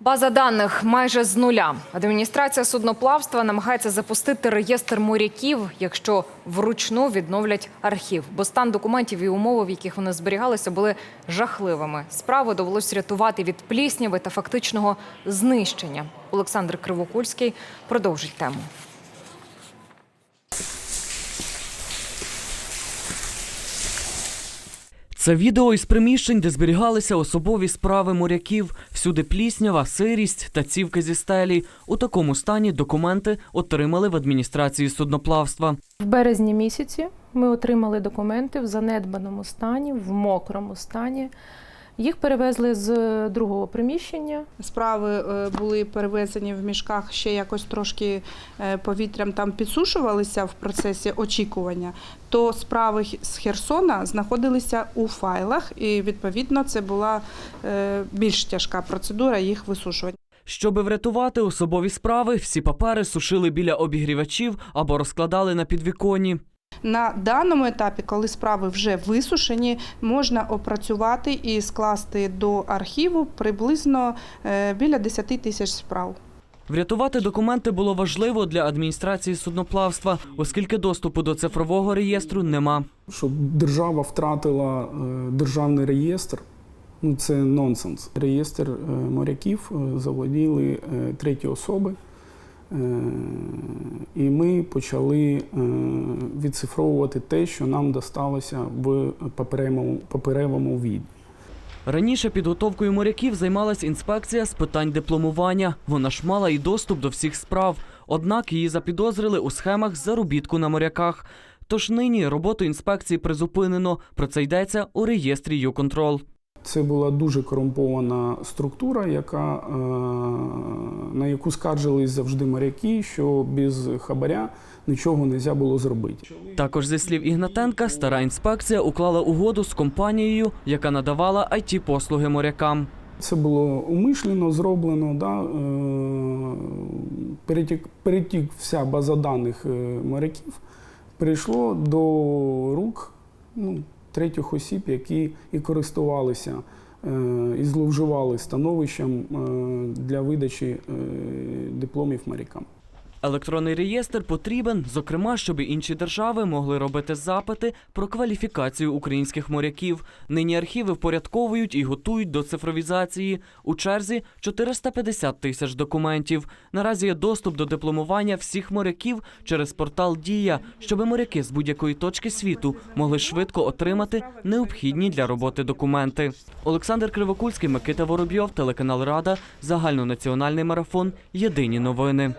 База даних майже з нуля. Адміністрація судноплавства намагається запустити реєстр моряків, якщо вручну відновлять архів. Бо стан документів і умови, в яких вони зберігалися, були жахливими. Справу довелось рятувати від плісняви та фактичного знищення. Олександр Кривокульський продовжить тему. Це відео із приміщень, де зберігалися особові справи моряків. Всюди пліснява, сирість та цівки зі стелі. У такому стані документи отримали в адміністрації судноплавства. В березні місяці ми отримали документи в занедбаному стані, в мокрому стані. Їх перевезли з другого приміщення. Справи е, були перевезені в мішках, ще якось трошки е, повітрям там підсушувалися в процесі очікування. То справи з Херсона знаходилися у файлах, і відповідно це була е, більш тяжка процедура їх висушування. Щоби врятувати особові справи, всі папери сушили біля обігрівачів або розкладали на підвіконні. На даному етапі, коли справи вже висушені, можна опрацювати і скласти до архіву приблизно е, біля 10 тисяч справ. Врятувати документи було важливо для адміністрації судноплавства, оскільки доступу до цифрового реєстру нема. щоб держава втратила е, державний реєстр. Ну, це нонсенс. Реєстр е, моряків заволоділи е, треті особи. Е, І ми почали е, відцифровувати те, що нам досталося в паперевому, паперевому віді. Раніше підготовкою моряків займалась інспекція з питань дипломування. Вона ж мала і доступ до всіх справ. Однак її запідозрили у схемах заробітку на моряках. Тож нині роботу інспекції призупинено. Про це йдеться у реєстрі «Юконтрол». Це була дуже корумпована структура, яка, е, на яку скаржились завжди моряки, що без хабаря нічого не можна було зробити. Також зі слів Ігнатенка, стара інспекція уклала угоду з компанією, яка надавала it послуги морякам. Це було умишлено зроблено. Да? е, Перетік, перетік вся база даних е, моряків перейшло до рук ну, третіх осіб, які і користувалися е, і зловживали становищем е, для видачі е, дипломів морякам. Електронний реєстр потрібен, зокрема, щоб інші держави могли робити запити про кваліфікацію українських моряків. Нині архіви впорядковують і готують до цифровізації. У черзі 450 тисяч документів. Наразі є доступ до дипломування всіх моряків через портал Дія, щоб моряки з будь-якої точки світу могли швидко отримати необхідні для роботи документи. Олександр Кривокульський, Микита Воробйов, телеканал Рада, загальнонаціональний марафон. Єдині новини.